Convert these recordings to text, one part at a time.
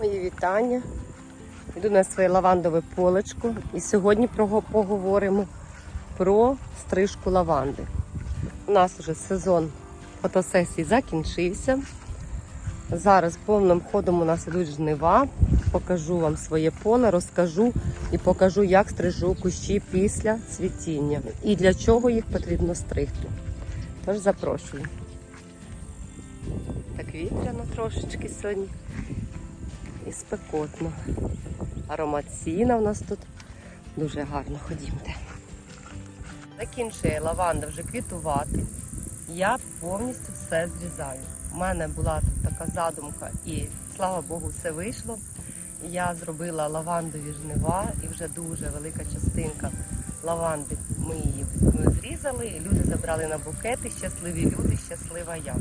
Мої вітання. Йду на своє лавандове полечко і сьогодні поговоримо про стрижку лаванди. У нас вже сезон фотосесій закінчився. Зараз повним ходом у нас ідуть жнива. Покажу вам своє поле, розкажу і покажу, як стрижу кущі після цвітіння і для чого їх потрібно стригти. Тож запрошую. Так вітряно трошечки сьогодні і спекотно. Аромат сіна в нас тут дуже гарно ходімте. Закінчує лаванда вже квітувати. Я повністю все зрізаю. У мене була тут така задумка, і слава Богу, все вийшло. Я зробила лавандові жнива, і вже дуже велика частинка лаванди ми її зрізали. Люди забрали на букети, щасливі люди, щаслива я.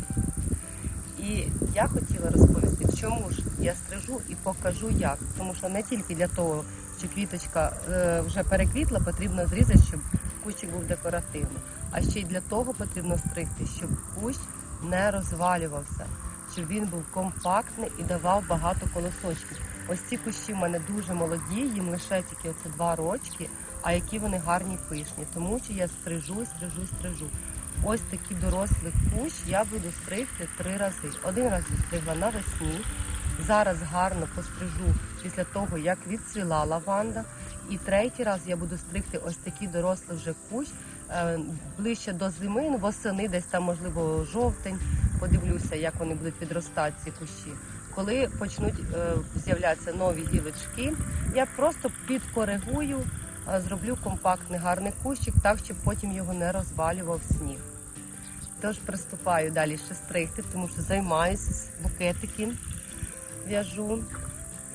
І я хотіла розповісти, чому ж я стрижу і покажу як. Тому що не тільки для того, що квіточка е, вже переквітла, потрібно зрізати, щоб кущик був декоративний. А ще й для того потрібно стригти, щоб кущ не розвалювався, щоб він був компактний і давав багато колосочків. Ось ці кущі в мене дуже молоді, їм лише тільки оце два рочки, а які вони гарні пишні. Тому що я стрижу, стрижу, стрижу. Ось такий дорослий кущ я буду стригти три рази. Один раз я стригла навесні. Зараз гарно пострижу після того, як відцвіла лаванда. І третій раз я буду стригти ось такий дорослий вже кущ е, ближче до зими, ну, восени, десь там, можливо, жовтень. Подивлюся, як вони будуть відростати ці кущі. Коли почнуть е, з'являтися нові гілочки, я просто підкоригую, е, зроблю компактний гарний кущик, так щоб потім його не розвалював сніг. Тож приступаю далі ще стригти, тому що займаюся букетики, в'яжу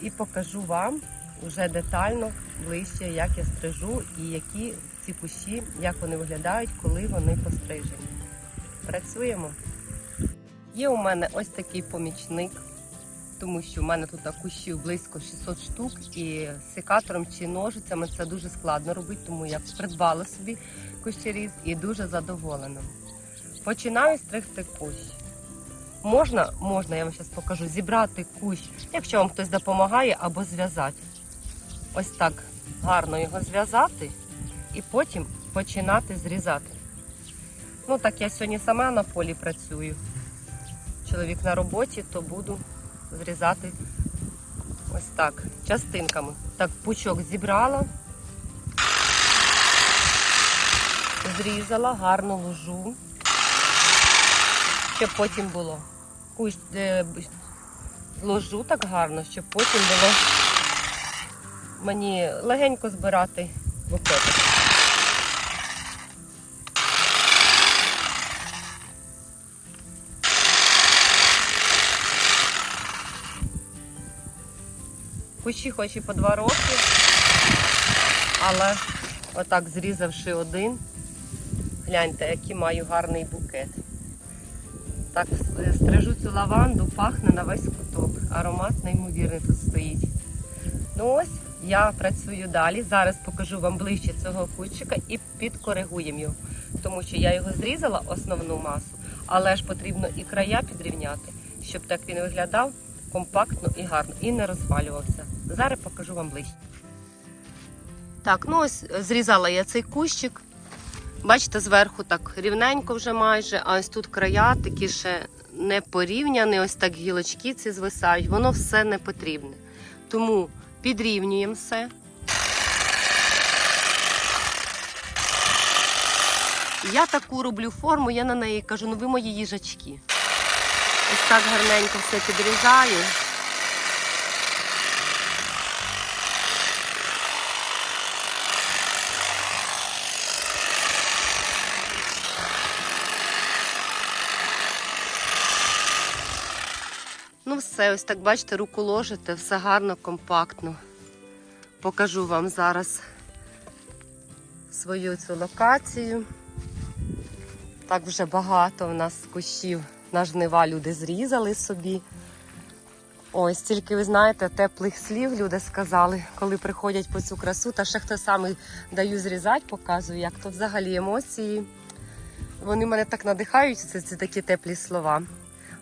і покажу вам вже детально ближче, як я стрижу і які ці кущі, як вони виглядають, коли вони пострижені. Працюємо. Є у мене ось такий помічник, тому що в мене тут кущів близько 600 штук, і секатором чи ножицями це дуже складно робити, тому я придбала собі кущеріз і дуже задоволена. Починаю стригти кущ. Можна, можна, я вам зараз покажу, зібрати кущ, якщо вам хтось допомагає, або зв'язати. Ось так гарно його зв'язати і потім починати зрізати. Ну так я сьогодні сама на полі працюю. Чоловік на роботі, то буду зрізати ось так, частинками. Так, пучок зібрала, зрізала, гарно ложу, щоб потім було. Кущ е, ложу так гарно, щоб потім було мені легенько збирати букетик. Кущі хоч і по два роки, але отак зрізавши один, гляньте, який маю гарний букет. Так стрижу цю лаванду, пахне на весь куток. Аромат неймовірний тут стоїть. Ну ось, я працюю далі. Зараз покажу вам ближче цього кущика і підкоригуємо його. Тому що я його зрізала основну масу, але ж потрібно і края підрівняти, щоб так він виглядав компактно і гарно, і не розвалювався. Зараз покажу вам ближче. Так, ну ось зрізала я цей кущик. Бачите, зверху так рівненько вже майже, а ось тут края такі ще не порівняні, ось так гілочки ці звисають, воно все не потрібне. Тому підрівнюємо все. Я таку роблю форму, я на неї кажу, ну ви мої їжачки. Ось так гарненько все підрізаю. Ну, все, ось так бачите, руку ложите, все гарно, компактно. Покажу вам зараз свою цю локацію. Так вже багато у нас кущів на жнива люди зрізали собі. Ось тільки ви знаєте, теплих слів люди сказали, коли приходять по цю красу. Та ще хто саме даю зрізати, показую, як то взагалі емоції. Вони мене так надихають, це, це такі теплі слова.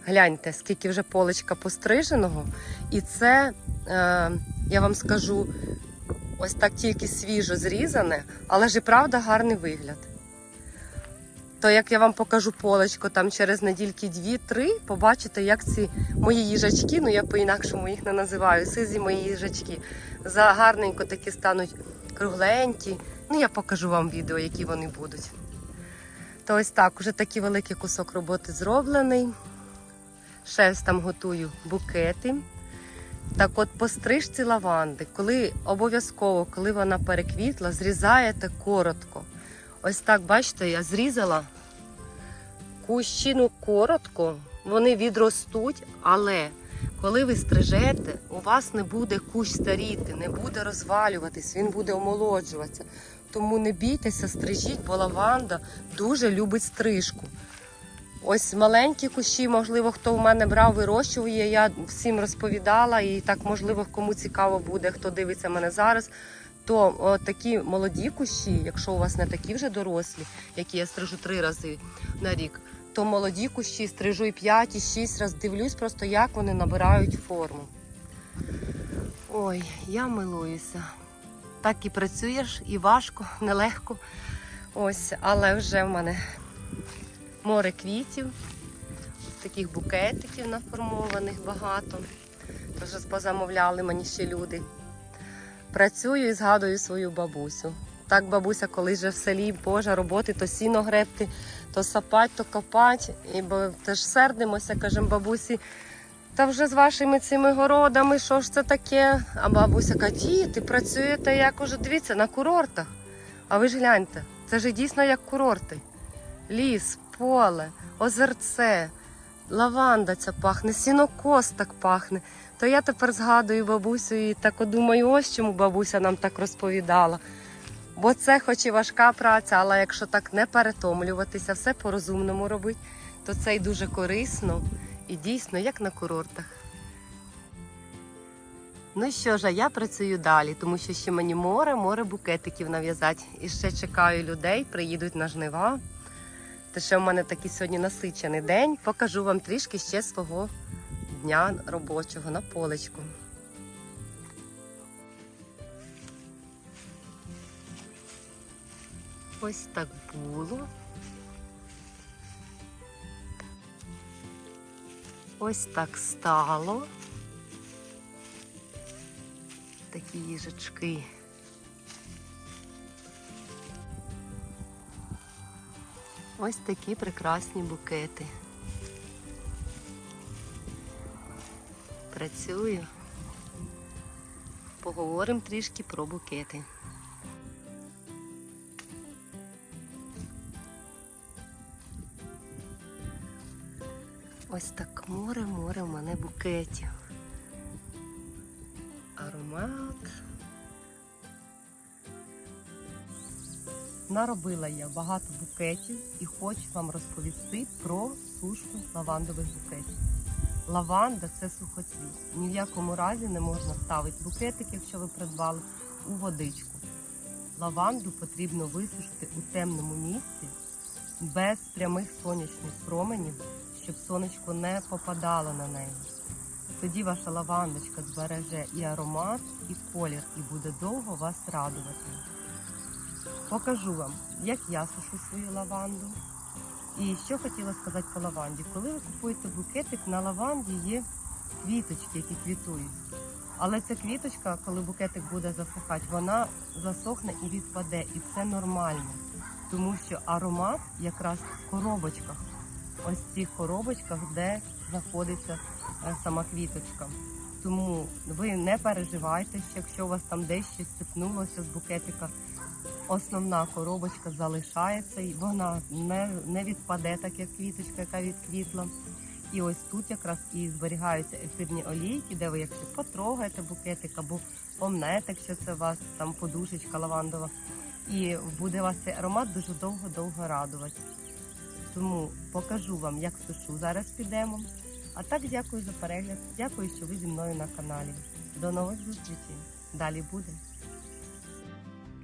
Гляньте, скільки вже поличка постриженого. І це, е, я вам скажу, ось так тільки свіжо зрізане, але ж і правда гарний вигляд. То як я вам покажу полечко там через недільки дві-три, побачите, як ці мої їжачки, ну я по-інакшому їх не називаю, сизі мої їжачки, за гарненько такі стануть кругленькі. Ну, я покажу вам відео, які вони будуть. То ось так, уже такий великий кусок роботи зроблений. Ще там готую букети. Так от по стрижці лаванди, коли обов'язково, коли вона переквітла, зрізаєте коротко. Ось так, бачите, я зрізала кущину коротко, вони відростуть, але коли ви стрижете, у вас не буде кущ старіти, не буде розвалюватись, він буде омолоджуватися. Тому не бійтеся, стрижіть, бо лаванда дуже любить стрижку. Ось маленькі кущі, можливо, хто в мене брав, вирощує. Я всім розповідала, і так, можливо, кому цікаво буде, хто дивиться мене зараз. То о, такі молоді кущі, якщо у вас не такі вже дорослі, які я стрижу три рази на рік, то молоді кущі стрижу і 5, і 6 разів. Дивлюсь просто, як вони набирають форму. Ой, я милуюся. Так і працюєш, і важко, нелегко. Ось, але вже в мене море квітів, таких букетиків наформованих багато. Тож позамовляли мені ще люди. Працюю і згадую свою бабусю. Так бабуся, коли вже в селі Божа роботи, то сіно гребти, то сапать, то копать. І теж сердимося, кажемо бабусі, та вже з вашими цими городами, що ж це таке? А бабуся каже, діти, працюєте як уже, дивіться, на курортах. А ви ж гляньте, це ж дійсно як курорти. Ліс, поле, озерце, лаванда ця пахне, сінокос так пахне. То я тепер згадую бабусю і так думаю, ось чому бабуся нам так розповідала. Бо це хоч і важка праця, але якщо так не перетомлюватися, все по-розумному робити, то це й дуже корисно і дійсно як на курортах. Ну що ж, а я працюю далі, тому що ще мені море, море букетиків нав'язати. І ще чекаю людей, приїдуть на жнива. Та ще в мене такий сьогодні насичений день. Покажу вам трішки ще свого дня робочого на полечку. Ось так було. Ось так стало. Такі їжачки. Ось такі прекрасні букети. Працюю. Поговоримо трішки про букети. Ось так море-море в мене букетів. Аромат. Наробила я багато букетів і хочу вам розповісти про сушку лавандових букетів. Лаванда це сухоцвіт. Ні в якому разі не можна ставити букетик, якщо ви придбали, у водичку. Лаванду потрібно висушити у темному місці без прямих сонячних променів, щоб сонечко не попадало на неї. Тоді ваша лавандочка збереже і аромат, і колір, і буде довго вас радувати. Покажу вам, як я сушу свою лаванду. І що хотіла сказати по лаванді. Коли ви купуєте букетик, на лаванді є квіточки, які квітують. Але ця квіточка, коли букетик буде засихати, вона засохне і відпаде. І це нормально. Тому що аромат якраз в коробочках, ось в цих коробочках, де знаходиться е, сама квіточка. Тому ви не переживайте, що якщо у вас там десь щось сипнулося з букетика, основна коробочка залишається і вона не, не відпаде, так як квіточка, яка відквітла. І ось тут якраз і зберігаються ефірні олійки, де ви якщо потрогаєте букетик або помнете, якщо це у вас там подушечка лавандова, і буде вас цей аромат дуже довго-довго радувати. Тому покажу вам, як сушу. Зараз підемо. А так дякую за перегляд. Дякую, що ви зі мною на каналі. До нових зустрічей. Далі буде.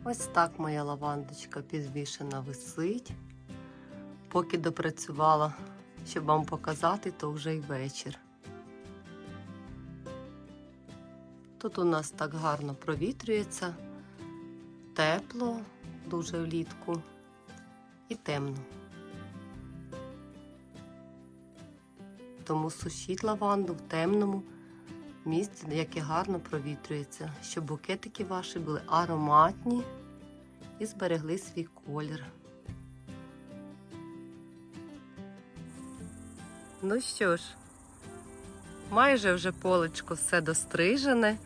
Ось так моя лавандочка підвішена висить. Поки допрацювала щоб вам показати, то вже й вечір. Тут у нас так гарно провітрюється, тепло, дуже влітку і темно. Тому сушіть лаванду в темному місці, яке гарно провітрюється, щоб букетики ваші були ароматні і зберегли свій колір. Ну що ж, майже вже полечко все дострижене.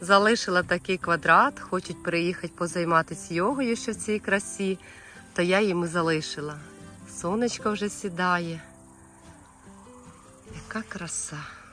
Залишила такий квадрат, хочуть приїхати позайматися йогою, що в цій красі, то я їм і залишила. Сонечко вже сідає. Яка краса.